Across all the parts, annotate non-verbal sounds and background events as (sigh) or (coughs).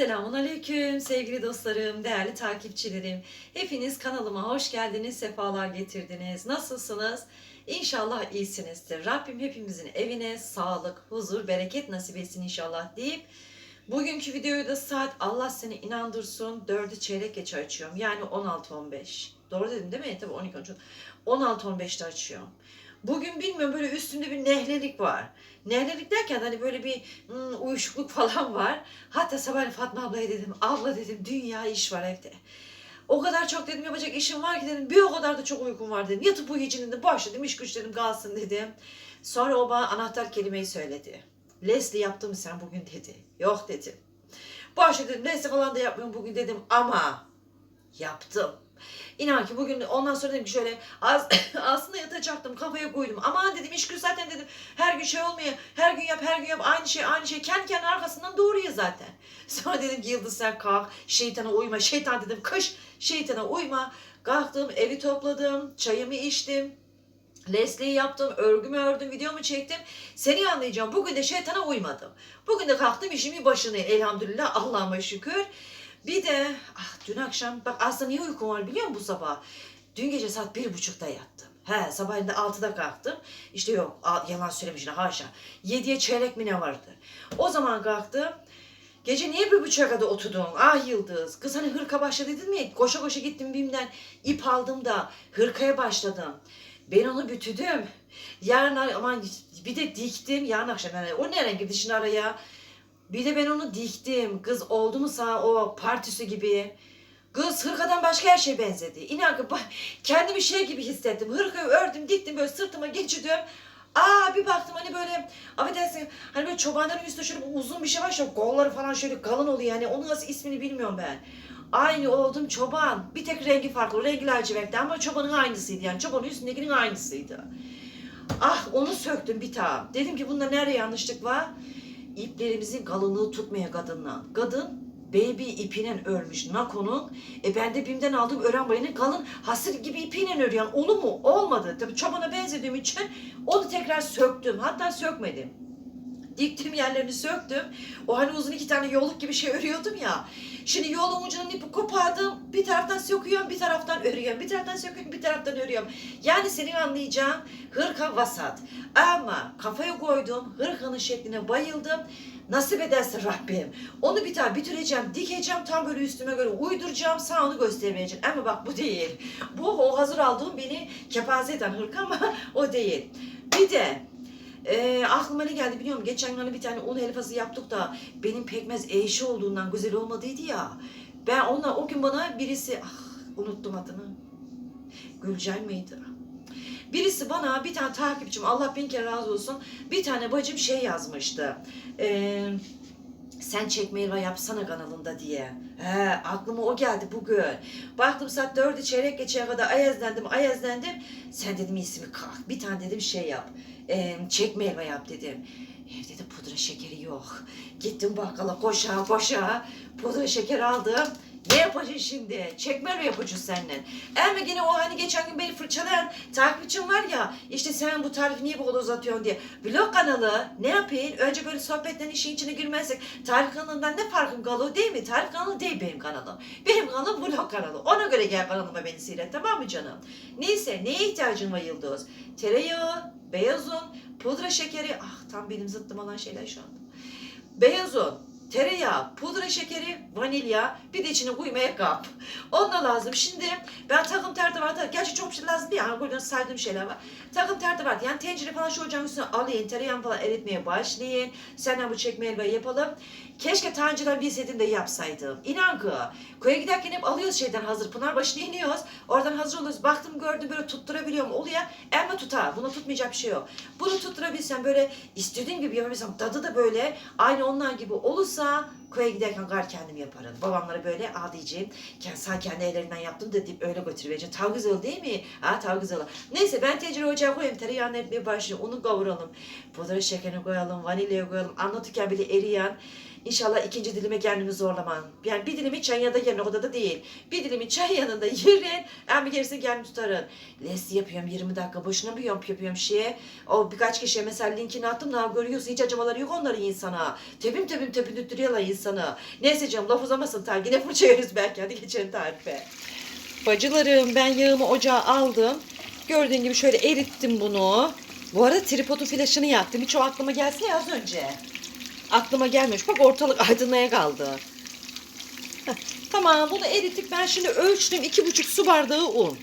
Selamun Aleyküm sevgili dostlarım, değerli takipçilerim. Hepiniz kanalıma hoş geldiniz, sefalar getirdiniz. Nasılsınız? İnşallah iyisinizdir. Rabbim hepimizin evine sağlık, huzur, bereket nasip etsin inşallah deyip bugünkü videoyu da saat Allah seni inandırsın 4'ü çeyrek geç açıyorum. Yani 16-15. Doğru dedim değil mi? Tabii 12 13. 16-15'te açıyorum. Bugün bilmiyorum böyle üstümde bir nehlelik var. Nehlelik derken hani böyle bir hmm, uyuşukluk (laughs) falan var. Hatta sabah Fatma ablaya dedim, abla dedim dünya iş var evde. O kadar çok dedim yapacak işim var ki dedim bir o kadar da çok uykum var dedim. Yatıp uyuyacağım dedim. Boş dedim iş güç dedim kalsın dedim. Sonra o bana anahtar kelimeyi söyledi. Leslie yaptın mı sen bugün dedi. Yok dedim. Boş dedim Leslie falan da yapmıyorum bugün dedim ama yaptım. İnan ki bugün ondan sonra dedim ki şöyle az, (coughs) aslında yatacaktım kafaya koydum. Aman dedim iş güç zaten dedim her gün şey olmuyor. Her gün yap her gün yap aynı şey aynı şey. Kendi kendine arkasından doğruyor zaten. (laughs) Sonra dedim ki Yıldız sen kalk şeytana uyma. Şeytan dedim kış şeytana uyma. Kalktım evi topladım çayımı içtim. Leslie'yi yaptım, örgümü ördüm, videomu çektim. Seni anlayacağım. Bugün de şeytana uymadım. Bugün de kalktım işimin başındayım. Elhamdülillah Allah'ıma şükür. Bir de ah, dün akşam bak aslında niye uykum var biliyor musun bu sabah? Dün gece saat bir buçukta yattım. He sabahleyin altıda kalktım. İşte yok yalan söylemişine haşa. Yediye çeyrek mi ne vardı? O zaman kalktım. Gece niye bir buçuğa kadar oturdun? Ah Yıldız. Kız hani hırka başladı dedim ya. Koşa koşa gittim BİM'den ip aldım da hırkaya başladım. Ben onu bütüdüm. Yarın aman bir de diktim yarın akşam. Yani o nereden girdi şimdi araya? Bir de ben onu diktim. Kız oldu mu sağ o partisi gibi. Kız hırkadan başka her şey benzedi. İnan ki kendimi şey gibi hissettim. Hırkayı ördüm, diktim böyle sırtıma geçirdim. Aa bir baktım hani böyle affedersin hani böyle çobanların üstünde şöyle uzun bir şey var ya kolları falan şöyle kalın oluyor yani onun nasıl ismini bilmiyorum ben. Aynı oldum çoban. Bir tek rengi farklı. Rengi lacivertti ama çobanın aynısıydı yani. Çobanın üstündekinin aynısıydı. Ah onu söktüm bir tane. Dedim ki bunda nerede yanlışlık var? İplerimizin kalınlığı tutmaya kadınla. Kadın baby ipinen örmüş nakonun. E ben de BİM'den aldığım ören bayının kalın hasır gibi ipiyle örüyen. Onu mu? Olmadı. Tabii çobana benzediğim için onu tekrar söktüm. Hatta sökmedim. Diktim yerlerini söktüm. O hani uzun iki tane yolluk gibi şey örüyordum ya. Şimdi yolun ucunun ipi kopardım. Bir taraftan söküyorum, bir taraftan örüyorum. Bir taraftan söküyorum, bir taraftan örüyorum. Yani senin anlayacağın hırka vasat. Ama kafaya koydum, hırkanın şekline bayıldım. Nasip ederse Rabbim. Onu bir tane bitireceğim, dikeceğim, tam böyle üstüme göre uyduracağım, sana onu göstermeyeceğim. Ama bak bu değil. Bu o hazır aldığım beni kepaze eden hırka ama (laughs) o değil. Bir de ee, aklıma ne geldi biliyor musun? Geçen gün hani bir tane un helvası yaptık da benim pekmez eşi olduğundan güzel olmadıydı ya. Ben ona o gün bana birisi ah unuttum adını. Gülcay mıydı? Birisi bana bir tane takipçim Allah bin kere razı olsun bir tane bacım şey yazmıştı. Ee, sen çekme helva yapsana kanalında diye. He, aklıma o geldi bugün. Baktım saat dördü çeyrek geçeye kadar ayazlendim ayazlendim. Sen dedim ismi kalk. Bir tane dedim şey yap. Ee, çekme helva yap dedim. Evde de pudra şekeri yok. Gittim bakkala koşa koşa pudra şeker aldım. Ne yapacaksın şimdi? Çekme mi yapacağız seninle? Ama yine o hani geçen gün beni fırçalayan takipçim var ya işte sen bu tarifi niye bu kadar uzatıyorsun diye. Vlog kanalı ne yapayım? Önce böyle sohbetten işin içine girmezsek tarif kanalından ne farkım kalıyor değil mi? Tarif kanalı değil benim kanalım. Benim kanalım vlog kanalı. Ona göre gel kanalıma beni seyret tamam mı canım? Neyse neye ihtiyacın var Yıldız? Tereyağı, beyaz un, pudra şekeri. Ah tam benim zıttım olan şeyler şu anda. Beyaz un, tereyağı, pudra şekeri, vanilya, bir de içine koymaya kap. Onunla lazım. Şimdi ben takım var. Gerçi çok şey lazım değil. Burada saydığım şeyler var. Takım var. Yani tencere falan şu ocağın üstüne alayım. Tereyağını falan eritmeye başlayın. Senden bu çekme helvayı yapalım. Keşke daha önceden bilseydim de yapsaydım. İnan ki. Köye giderken hep alıyoruz şeyden hazır. Pınarbaşı'na iniyoruz. Oradan hazır oluyoruz. Baktım gördüm böyle tutturabiliyorum. Oluyor. Ama tutar. Buna tutmayacak bir şey yok. Bunu tutturabilsem böyle istediğim gibi yapabilsem tadı da böyle aynı onlar gibi olursa köye giderken gar kendim yaparım. Babamlara böyle al diyeceğim. Kendi, sağ kendi ellerinden yaptım da deyip öyle götürüvereceğim. Tav güzel değil mi? Ha tav güzel. Neyse ben tencere ocağa koyayım. Tereyağını etmeye başlayayım. Onu kavuralım. Pudra şekerini koyalım. Vanilyayı koyalım. Anlatırken bile eriyen. İnşallah ikinci dilime kendimi zorlamam. Yani bir dilimi çay yanında yerin o kadar da değil. Bir dilimi çay yanında yerin. Ama gerisini kendim tutarım. Les yapıyorum 20 dakika boşuna bir yomp yapıyorum şeye. O birkaç kişiye mesela linkini attım da görüyorsun hiç acımaları yok onların insana. Tepim tepim tepindirtiyorlar insanı. Neyse canım laf uzamasın tar. Yine fırça belki hadi geçelim tarife. Bacılarım ben yağımı ocağa aldım. Gördüğün gibi şöyle erittim bunu. Bu arada tripodun flaşını yaktım. Hiç o aklıma gelsin ya az önce. Aklıma gelmiş. Bak ortalık aydınlaya kaldı. Tamam bunu erittik. Ben şimdi ölçtüm. iki buçuk su bardağı un.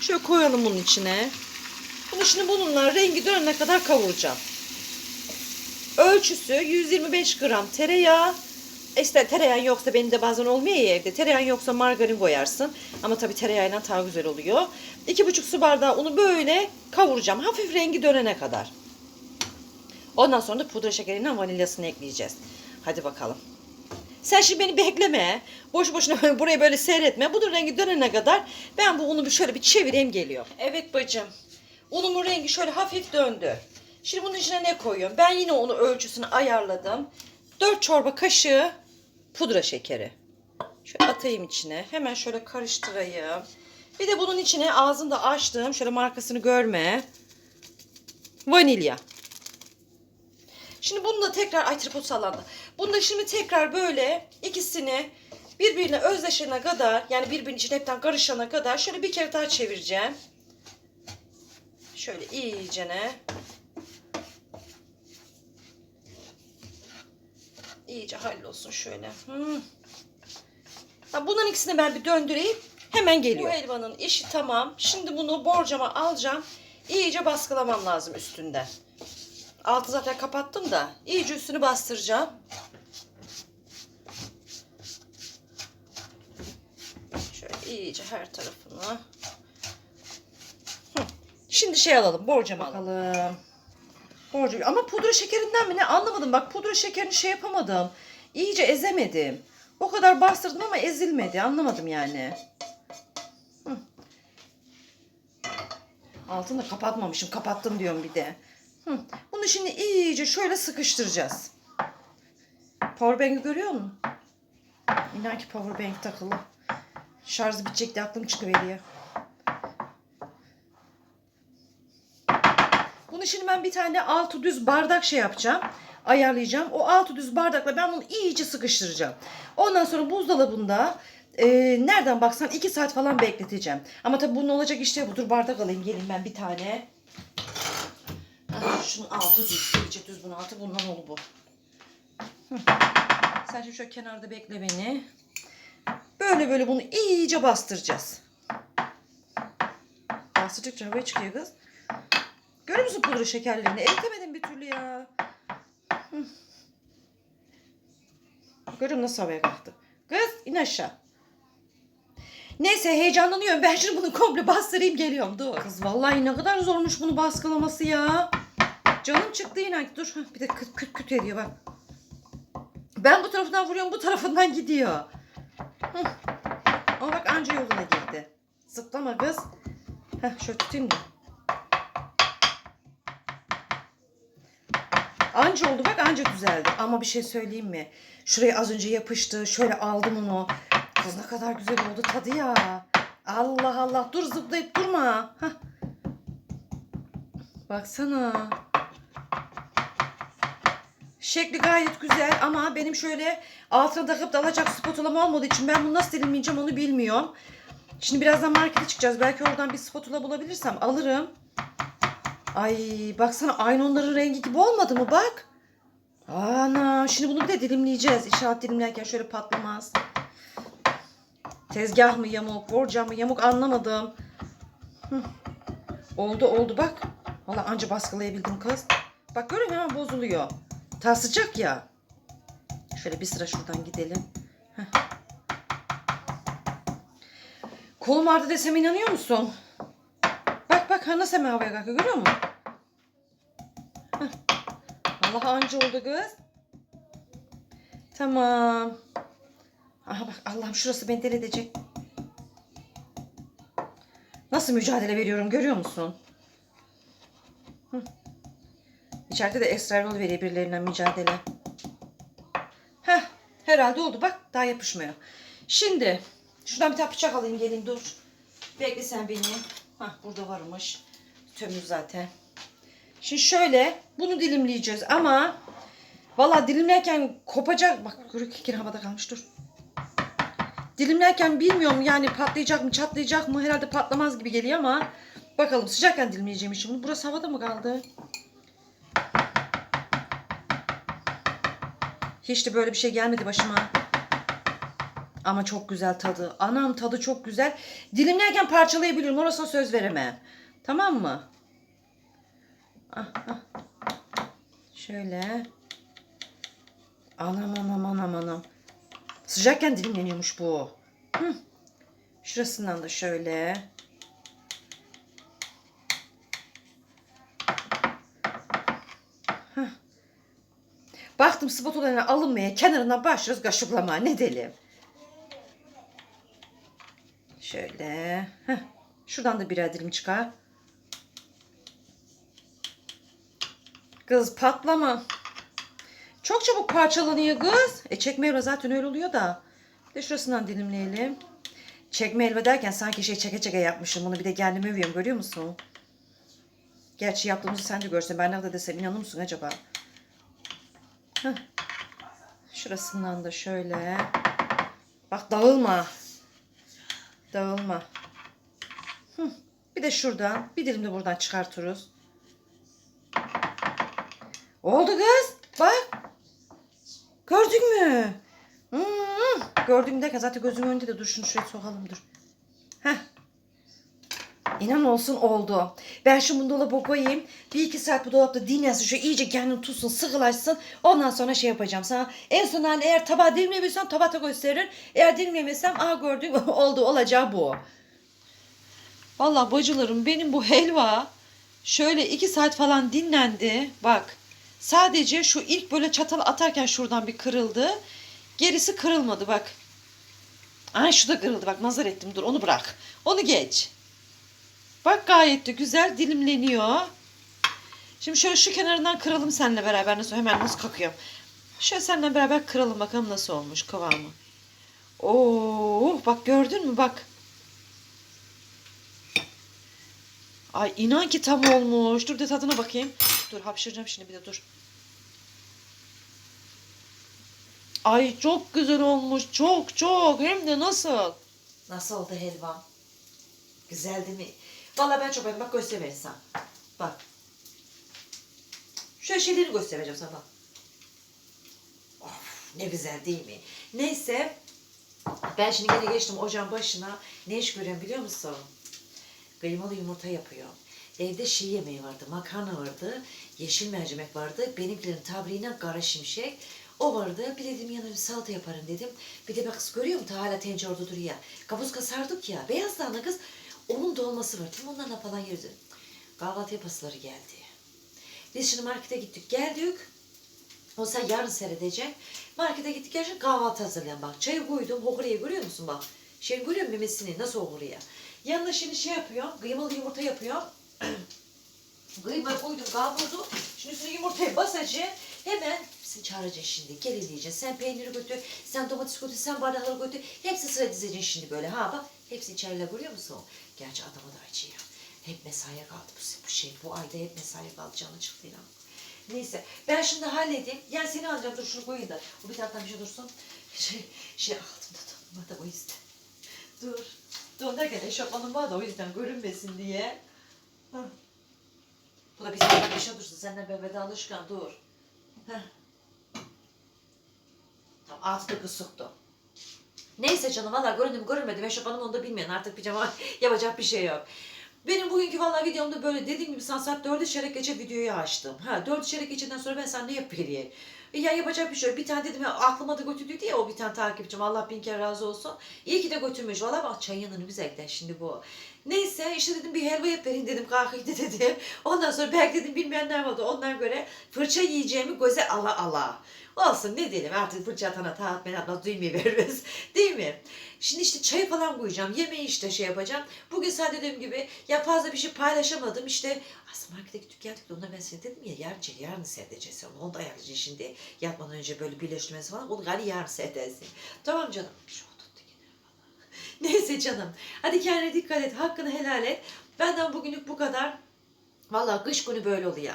Şöyle koyalım bunun içine. Bunu şimdi bununla rengi dönene kadar kavuracağım. Ölçüsü 125 gram tereyağı. İşte tereyağın yoksa benim de bazen olmuyor ya evde. Tereyağın yoksa margarin koyarsın. Ama tabii tereyağıyla daha güzel oluyor. 2,5 su bardağı unu böyle kavuracağım. Hafif rengi dönene kadar. Ondan sonra da pudra şekeriyle vanilyasını ekleyeceğiz. Hadi bakalım. Sen şimdi beni bekleme. Boş boşuna (laughs) burayı böyle seyretme. Bunun rengi dönene kadar ben bu unu bir şöyle bir çevireyim geliyor. Evet bacım. Unumun rengi şöyle hafif döndü. Şimdi bunun içine ne koyuyorum? Ben yine onu ölçüsünü ayarladım. 4 çorba kaşığı pudra şekeri. Şöyle atayım içine. Hemen şöyle karıştırayım. Bir de bunun içine ağzında açtığım şöyle markasını görme. Vanilya. Şimdi bunu da tekrar ay tripod sallandı. Bunu da şimdi tekrar böyle ikisini birbirine özleşene kadar yani birbirinin içine hepten karışana kadar şöyle bir kere daha çevireceğim. Şöyle iyicene. İyice hallolsun şöyle. Hmm. Bunların ikisini ben bir döndüreyim. Hemen geliyor. Bu helvanın işi tamam. Şimdi bunu borcama alacağım. İyice baskılamam lazım üstünden. Altı zaten kapattım da iyice üstünü bastıracağım. Şöyle iyice her tarafını. Hı. Şimdi şey alalım borcama bakalım. Borcu ama pudra şekerinden mi ne anlamadım. Bak pudra şekerini şey yapamadım. İyice ezemedim. O kadar bastırdım ama ezilmedi. Anlamadım yani. Hı. Altını da kapatmamışım. Kapattım diyorum bir de. Bunu şimdi iyice şöyle sıkıştıracağız. Powerbank'i görüyor musun? İnan ki powerbank takılı. Şarjı bitecek de aklım çıkıveriyor. Bunu şimdi ben bir tane altı düz bardak şey yapacağım. Ayarlayacağım. O altı düz bardakla ben bunu iyice sıkıştıracağım. Ondan sonra buzdolabında e, nereden baksan 2 saat falan bekleteceğim. Ama tabii bunun olacak işte budur. Bardak alayım gelin ben bir tane. Şunun altı düz. İyice düz bunun altı. Bundan oldu bu. Hı. Sen şimdi şöyle kenarda bekle beni. Böyle böyle bunu iyice bastıracağız. Bastırdıkça havaya çıkıyor kız. Görüyor musun pudra şekerlerini? Eritemedim bir türlü ya. Hı. Görüyor musun nasıl havaya kalktı? Kız in aşağı. Neyse heyecanlanıyorum. Ben şimdi bunu komple bastırayım geliyorum. Dur. Kız vallahi ne kadar zormuş bunu baskılaması ya. Canım çıktı yine. Dur. Bir de küt küt küt ediyor bak. Ben bu tarafından vuruyorum bu tarafından gidiyor. Hı. Ama bak anca yoluna girdi. Zıplama kız. Heh, şöyle tutayım da. Anca oldu bak anca düzeldi. Ama bir şey söyleyeyim mi? Şuraya az önce yapıştı. Şöyle aldım onu. Kız ne kadar güzel oldu tadı ya. Allah Allah. Dur zıplayıp durma. Hah. Baksana. Şekli gayet güzel ama benim şöyle altına takıp da alacak spatula'm olmadığı için ben bunu nasıl dilimleyeceğim onu bilmiyorum. Şimdi birazdan markete çıkacağız. Belki oradan bir spatula bulabilirsem alırım. Ay baksana aynı onların rengi gibi olmadı mı bak. Ana şimdi bunu bir de dilimleyeceğiz. İnşaat dilimlerken şöyle patlamaz. Tezgah mı yamuk, borcam mı yamuk anlamadım. Hı. Oldu oldu bak. Valla anca baskılayabildim kız. Bak görün hemen bozuluyor. Ta sıcak ya. Şöyle bir sıra şuradan gidelim. Heh. Kolum ağrıdı desem inanıyor musun? Bak bak ha nasıl hemen havaya kalkıyor görüyor musun? Heh. Allah anca oldu kız. Tamam. Aha bak Allah'ım şurası beni deli edecek. Nasıl mücadele veriyorum görüyor musun? Hı. İçeride de esrar veriyor birilerinden mücadele. Herhalde oldu. Bak daha yapışmıyor. Şimdi şuradan bir tane bıçak alayım geleyim dur. Bekle sen beni. Hah burada varmış. Tömür zaten. Şimdi şöyle bunu dilimleyeceğiz ama valla dilimlerken kopacak. Bak kuru kekir havada kalmış dur. Dilimlerken bilmiyorum yani patlayacak mı çatlayacak mı herhalde patlamaz gibi geliyor ama bakalım sıcakken dilimleyeceğim için. Burası havada mı kaldı? Hiç de böyle bir şey gelmedi başıma. Ama çok güzel tadı. Anam tadı çok güzel. Dilimlerken parçalayabilirim. Orasına söz veremem. Tamam mı? Ah, ah. Şöyle. Anam anam anam anam. Sıcakken dilimleniyormuş bu. Hı. Şurasından da şöyle. Hah. Baktım spatula'yla alınmaya kenarına başlıyoruz kaşıklamaya. Ne delim? Şöyle. Heh. Şuradan da birer dilim çıkar. Kız patlama. Çok çabuk parçalanıyor kız. E çekme helva zaten öyle oluyor da. Bir de şurasından dilimleyelim. Çekme helva derken sanki şey çeke çeke yapmışım. Bunu bir de kendimi övüyorum görüyor musun? Gerçi yaptığımızı sen de görsen ben ne desem inanır mısın acaba? Şurasından da şöyle. Bak dağılma. Dağılma. Bir de şuradan. Bir dilim de buradan çıkartırız. Oldu kız. Bak. Gördün mü? Hmm. Gördün derken zaten gözümün önünde de dur şunu şuraya sokalım dur. Heh. İnan olsun oldu. Ben şimdi bunu dolaba koyayım. Bir iki saat bu dolapta dinlensin. Şöyle iyice kendini tutsun, sıkılaşsın. Ondan sonra şey yapacağım sana. En son hani eğer tabağı dilimleyebilirsem tabakta gösteririm. Eğer dilimleyemezsem aha gördün mü? (laughs) oldu olacağı bu. Vallahi bacılarım benim bu helva şöyle iki saat falan dinlendi. Bak sadece şu ilk böyle çatal atarken şuradan bir kırıldı. Gerisi kırılmadı bak. Ay şu da kırıldı bak nazar ettim dur onu bırak. Onu geç. Bak gayet de güzel dilimleniyor. Şimdi şöyle şu kenarından kıralım seninle beraber nasıl hemen nasıl kakıyorum. Şöyle seninle beraber kıralım bakalım nasıl olmuş kıvamı. Oo bak gördün mü bak. Ay inan ki tam olmuş. Dur de tadına bakayım. Dur hapşıracağım şimdi bir de dur. Ay çok güzel olmuş. Çok çok. Hem de nasıl? Nasıl oldu helva? Güzel değil mi? Vallahi ben çok beğendim. Bak göstereyim sana. Bak. Şöyle şeyleri göstereceğim sana. bak. Of ne güzel değil mi? Neyse. Ben şimdi gene geçtim ocağın başına. Ne iş görüyorum biliyor musun? Kıymalı yumurta yapıyor. Evde şey yemeği vardı, makarna vardı, yeşil mercimek vardı. Benimkilerin tabiriyle kara şimşek. O vardı. Bir dedim yanına salata yaparım dedim. Bir de bak kız görüyor musun? Ta hala tencere duruyor. Kapuska sardık ya. Beyaz lahana kız. Onun dolması var. Tam onlarla falan yeriz. Kahvaltı yapasıları geldi. Biz şimdi markete gittik. Geldik. O sen yarın seyredecek. Markete gittik gerçekten kahvaltı hazırlayan bak. Çayı koydum. Hokureyi görüyor musun bak. Şey görüyor musun memesini? Nasıl hokureya? Yanına şimdi şey yapıyorum. Kıymalı yumurta yapıyorum. (clears throat) Kıyma koydum kavurdum. Şimdi üstüne yumurtayı basacağım. Hemen seni çağıracağım şimdi. Gel diyeceğiz. Sen peyniri götür. Sen domates götür. Sen bardakları götür. Hepsi sıra dizeceksin şimdi böyle. Ha bak. Hepsi içeride görüyor musun? Gerçi adama da acıyor. Hep mesaiye kaldı bu, bu şey. Bu ayda hep mesaiye kaldı. Canı çıktı inan. Neyse. Ben şimdi halledeyim. Yani seni alacağım. Dur şunu koyayım da. Bu bir taraftan bir şey dursun. (laughs) Şey, şey altımda tanıma da o yüzden. Dur. Derken eşofmanım var da o yüzden görünmesin diye. Hah. Bu da bir tane bir şey dursun. Senden ben vedalaşırken dur. Heh. Tamam altı da. Neyse canım valla göründüm görünmedi. Eşofmanım onu da bilmeyen artık pijama (laughs) yapacak bir şey yok. Benim bugünkü valla videomda böyle dediğim gibi sana saat 4'e çeyrek geçe videoyu açtım. Ha 4 çeyrek geçeden sonra ben sana ne yapayım? E ya yapacak bir şey yok. Bir tane dedim ya aklıma da götürdü diye o bir tane takipçim. Allah bin kere razı olsun. İyi ki de götürmüş. Valla bak çayın yanını güzel gider şimdi bu. Neyse işte dedim bir helva yap verin dedim kalkayım dedi. Ondan sonra belki dedim bilmeyenler vardı. Ondan göre fırça yiyeceğimi göze ala ala. Olsun ne diyelim artık fırça atana taat ben atmaz duymayıveririz. (laughs) Değil mi? Şimdi işte çay falan koyacağım. Yemeği işte şey yapacağım. Bugün sadece dediğim gibi ya fazla bir şey paylaşamadım. İşte aslında geldik de ona ben sana dedim ya yarın çek, yarın seyredeceğiz onu. Da ayarlayacağız şimdi. Yatmadan önce böyle birleştirmesi falan. Onu galiba yarın seyredeceğiz. Tamam canım. Şu bana. (laughs) Neyse canım. Hadi kendine dikkat et. Hakkını helal et. Benden bugünlük bu kadar. Vallahi kış günü böyle oluyor.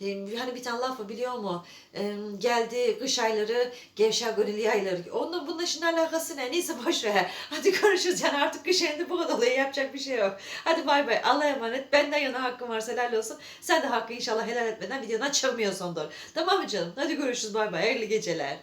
Ee, Hani bir tane laf var biliyor musun? Ee, geldi kış ayları, gevşek gönüllü ayları. Onunla bununla şimdi alakası ne? Neyse boş ver. Hadi görüşürüz yani artık kış ayında bu kadar oluyor. Yapacak bir şey yok. Hadi bay bay. Allah'a emanet. Benden yana hakkım varsa helal olsun. Sen de hakkı inşallah helal etmeden videodan çıkmıyorsundur. Tamam mı canım? Hadi görüşürüz bay bay. Hayırlı geceler.